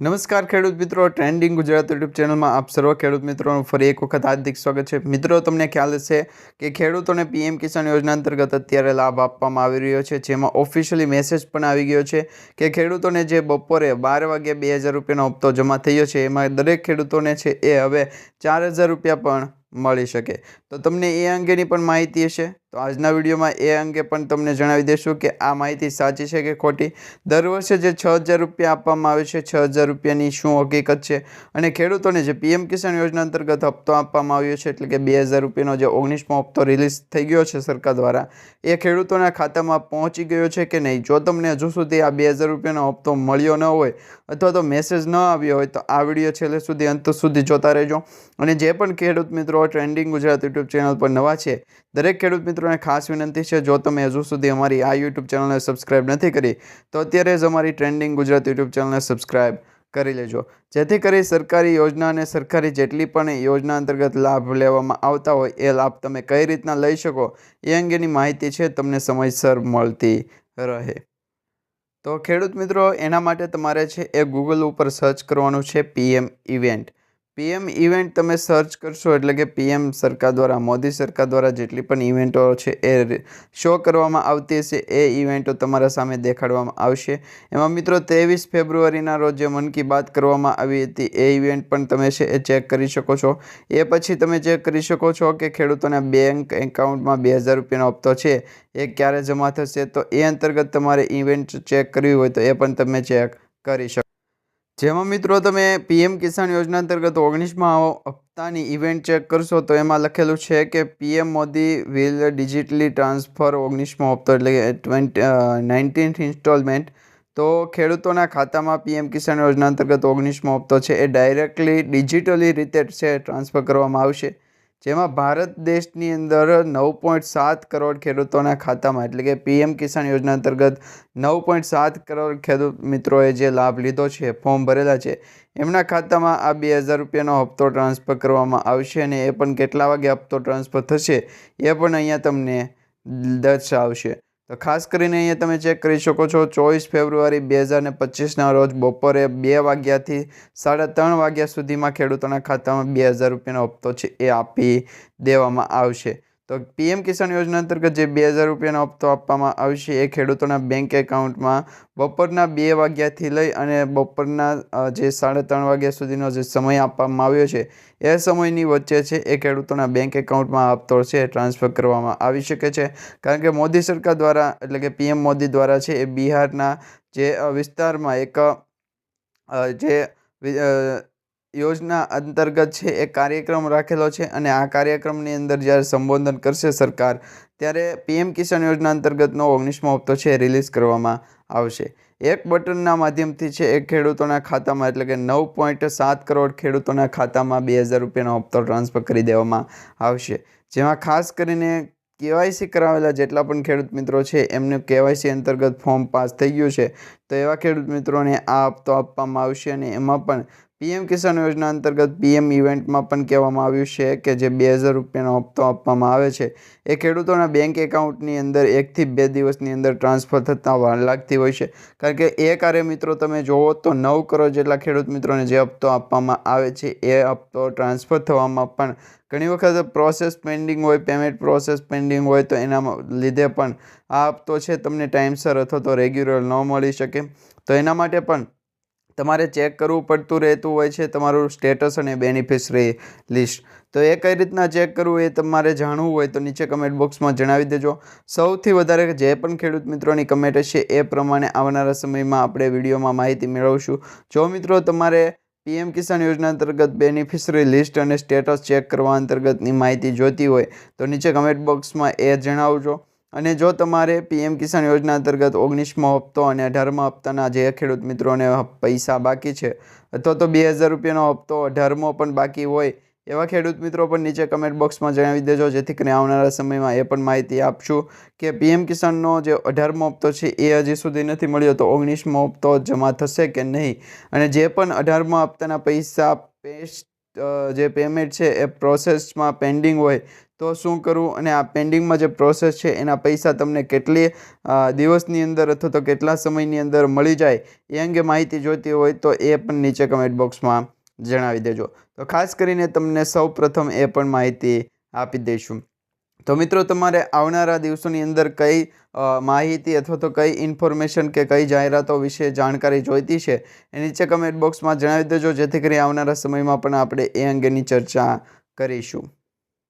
નમસ્કાર ખેડૂત મિત્રો ટ્રેન્ડિંગ ગુજરાત યુટ્યુબ ચેનલમાં આપ સર્વ ખેડૂત મિત્રોનું ફરી એક વખત હાર્દિક સ્વાગત છે. મિત્રો, તમને ખ્યાલ હશે કે ખેડૂતોને પીએમ કિસાન યોજના અંતર્ગત અત્યારે લાભ આપવામાં આવી રહ્યો છે, જેમાં ઓફિશિયલી મેસેજ પણ આવી ગયો છે કે ખેડૂતોને જે બપોરે બાર વાગે બે હજાર રૂપિયાનો હપ્તો જમા થયો છે, એમાં દરેક ખેડૂતોને છે એ હવે ચાર હજાર રૂપિયા પણ મળી શકે. તો તમને એ અંગેની પણ માહિતી હશે? તો આજના વિડીયોમાં એ અંગે પણ તમને જણાવી દઈશું કે આ માહિતી સાચી છે કે ખોટી. દર વર્ષે જે છ હજાર રૂપિયા આપવામાં આવે છે, છ હજાર રૂપિયાની શું હકીકત છે? અને ખેડૂતોને જે પીએમ કિસાન યોજના અંતર્ગત હપ્તો આપવામાં આવ્યો છે, એટલે કે બે હજાર રૂપિયાનો જે ઓગણીસમો હપ્તો રિલીઝ થઈ ગયો છે સરકાર દ્વારા, એ ખેડૂતોના ખાતામાં પહોંચી ગયો છે કે નહીં? જો તમને હજુ સુધી આ બે હજાર રૂપિયાનો હપ્તો મળ્યો ન હોય અથવા તો મેસેજ ન આવ્યો હોય, તો આ વીડિયો છેલ્લે સુધી અંત સુધી જોતા રહેજો. અને જે પણ ખેડૂત મિત્રો ટ્રેન્ડિંગ ગુજરાત યુટ્યુબ ચેનલ પર નવા છે, દરેક ખેડૂત મિત્રોને ખાસ વિનંતી છે, જો તમે હજુ સુધી અમારી આ યુટ્યુબ ચેનલને સબસ્ક્રાઇબ નથી કરી, તો અત્યારે જ અમારી ટ્રેન્ડિંગ ગુજરાત યુટ્યુબ ચેનલને સબસ્ક્રાઇબ કરી લેજો. જેથી કરી સરકારી યોજના અને સરકારી જેટલી પણ યોજના અંતર્ગત લાભ લેવામાં આવતા હોય, એ લાભ તમે કઈ રીતના લઈ શકો, એ અંગેની માહિતી છે, તમને સમયસર મળતી રહે. તો ખેડૂત મિત્રો, એના માટે તમારે છે, એ ગૂગલ ઉપર સર્ચ કરવાનું છે પીએમ ઇવેન્ટ પીએમ ઇવેન્ટ તમે સર્ચ કરશો એટલે કે પીએમ સરકાર દ્વારા, મોદી સરકાર દ્વારા જેટલી પણ ઇવેન્ટો છે એ શો કરવામાં આવતી હશે, એ ઇવેન્ટો તમારા સામે દેખાડવામાં આવશે. એમાં મિત્રો ત્રેવીસ ફેબ્રુઆરીના રોજ જે મન કી બાત કરવામાં આવી હતી, એ ઇવેન્ટ પણ તમે છે એ ચેક કરી શકો છો. એ પછી તમે ચેક કરી શકો છો કે ખેડૂતોના બેંક એકાઉન્ટમાં બે હજાર રૂપિયાનો હપ્તો છે, એ ક્યારે જમા થશે? તો એ અંતર્ગત તમારે ઇવેન્ટ ચેક કરવી હોય તો એ પણ તમે ચેક કરી શકો. જેમાં મિત્રો તમે પીએમ કિસાન યોજના અંતર્ગત ઓગણીસમાં હપ્તાની ઇવેન્ટ ચેક કરશો તો એમાં લખેલું છે કે PM Modi will digitally transfer ઓગણીસમો હપ્તો એટલે કે ટ્વેન્ટી ઇન્સ્ટોલમેન્ટ તો ખેડૂતોના ખાતામાં પીએમ કિસાન યોજના અંતર્ગત ઓગણીસમો હપ્તો છે એ ડાયરેક્ટલી ડિજિટલી રીતે છે ટ્રાન્સફર કરવામાં આવશે. જેમાં ભારત દેશની અંદર નવ પોઈન્ટ સાત કરોડ ખેડૂતોના ખાતામાં, એટલે કે પીએમ કિસાન યોજના અંતર્ગત નવ પોઈન્ટ સાત કરોડ ખેડૂત મિત્રોએ જે લાભ લીધો છે, ફોર્મ ભરેલા છે, એમના ખાતામાં આ બે હજાર રૂપિયાનો હપ્તો ટ્રાન્સફર કરવામાં આવશે અને એ પણ કેટલા વાગે હપ્તો ટ્રાન્સફર થશે, એ પણ અહીંયા તમને દર્શાવશે. તો ખાસ કરીને અહીંયા તમે ચેક કરી શકો છો, ચોવીસ ફેબ્રુઆરી બે હજાર ને પચીસના રોજ બપોરે બે વાગ્યાથી સાડા ત્રણ વાગ્યા સુધીમાં ખેડૂતોના ખાતામાં બે હજાર રૂપિયાનો હપ્તો છે એ આપી દેવામાં આવશે. તો પીએમ કિસાન યોજના અંતર્ગત જે બે હજાર રૂપિયાનો હપ્તો આપવામાં આવશે, એ ખેડૂતોના બેંક એકાઉન્ટમાં બપોરના બે વાગ્યાથી લઈ અને બપોરના જે સાડા ત્રણ વાગ્યા સુધીનો જે સમય આપવામાં આવ્યો છે, એ સમયની વચ્ચે છે, એ ખેડૂતોના બેંક એકાઉન્ટમાં હપ્તો છે ટ્રાન્સફર કરવામાં આવી શકે છે. કારણ કે મોદી સરકાર દ્વારા, એટલે કે પીએમ મોદી દ્વારા છે, એ બિહારના જે વિસ્તારમાં એક જે યોજના અંતર્ગત છે એ કાર્યક્રમ રાખેલો છે અને આ કાર્યક્રમની અંદર જ્યારે સંબોધન કરશે સરકાર, ત્યારે પીએમ કિસાન યોજના અંતર્ગતનો ઓગણીસમો હપ્તો છે રિલીઝ કરવામાં આવશે. એક બટનના માધ્યમથી છે એ ખેડૂતોના ખાતામાં એટલે કે નવ પોઈન્ટ સાત કરોડ ખેડૂતોના ખાતામાં બે હજાર રૂપિયાનો હપ્તો ટ્રાન્સફર કરી દેવામાં આવશે. જેમાં ખાસ કરીને કેવાયસી કરાવેલા જેટલા પણ ખેડૂત મિત્રો છે, એમનું કેવાયસી અંતર્ગત ફોર્મ પાસ થઈ ગયું છે, તો એવા ખેડૂત મિત્રોને આ હપ્તો આપવામાં આવશે અને એમાં પણ પીએમ કિસાન યોજના અંતર્ગત પીએમ ઇવેન્ટમાં પણ કહેવામાં આવ્યું છે કે જે બે હજાર રૂપિયાનો હપ્તો આપવામાં આવે છે, એ ખેડૂતોના બેંક એકાઉન્ટની અંદર એકથી બે દિવસની અંદર ટ્રાન્સફર થતાં વાર લાગતી હોય છે. કારણ કે એ કાર્ય મિત્રો તમે જોવો તો નવ કરોડ જેટલા ખેડૂત મિત્રોને જે હપ્તો આપવામાં આવે છે, એ હપ્તો ટ્રાન્સફર થવામાં પણ ઘણી વખત પ્રોસેસ પેન્ડિંગ હોય, પેમેન્ટ પ્રોસેસ પેન્ડિંગ હોય તો એના લીધે પણ આ હપ્તો છે, તમને ટાઈમસર અથવા તો રેગ્યુલર ન મળી શકે. તો એના માટે પણ તમારે ચેક કરવું પડતું રહેતું હોય છે, તમારું સ્ટેટસ અને બેનિફિશરી લિસ્ટ તો એ કઈ રીતના ચેક કરવું એ તમારે જાણવું હોય તો નીચે કમેન્ટ બોક્સમાં જણાવી દેજો. સૌથી વધારે જે પણ ખેડૂત મિત્રોની કમેન્ટ હશે એ પ્રમાણે આવનારા સમયમાં આપણે વિડીયોમાં માહિતી મેળવશું. જો મિત્રો તમારે પીએમ કિસાન યોજના અંતર્ગત બેનિફિશરી લિસ્ટ અને સ્ટેટસ ચેક કરવા અંતર્ગતની માહિતી જોઈતી હોય તો નીચે કમેન્ટ બોક્સમાં એ જણાવજો. અને જો તમારે પીએમ કિસાન યોજના અંતર્ગત ઓગણીસમો હપ્તો અને અઢારમા હપ્તાના જે ખેડૂત મિત્રોને પૈસા બાકી છે, અથવા તો બે હજાર રૂપિયાનો હપ્તો અઢારમો પણ બાકી હોય, એવા ખેડૂત મિત્રો પણ નીચે કમેન્ટ બોક્સમાં જણાવી દેજો. જેથી કરીને આવનારા સમયમાં એ પણ માહિતી આપશું કે પીએમ કિસાનનો જે અઢારમો હપ્તો છે, એ હજી સુધી નથી મળ્યો. તો ઓગણીસમો હપ્તો જમા થશે કે નહીં? અને જે પણ અઢારમા હપ્તાના પૈસા પેસ્ટ જે પેમેન્ટ છે, એ પ્રોસેસમાં પેન્ડિંગ હોય તો શું કરવું અને આ પેન્ડિંગમાં જે પ્રોસેસ છે, એના પૈસા તમને કેટલી દિવસની અંદર અથવા તો કેટલા સમયની અંદર મળી જાય, એ અંગે માહિતી જોઈતી હોય તો એ પણ નીચે કમેન્ટ બોક્સમાં જણાવી દેજો. તો ખાસ કરીને તમને સૌ પ્રથમ એ પણ માહિતી આપી દઈશું. તો મિત્રો, તમારે આવનારા દિવસોની અંદર કઈ માહિતી અથવા તો કઈ ઇન્ફોર્મેશન કે કઈ જાહેરાતો વિશે જાણકારી જોઈતી છે, એ નીચે કમેન્ટ બોક્સમાં જણાવી દેજો, જેથી કરી આવનારા સમયમાં પણ આપણે એ અંગેની ચર્ચા કરીશું.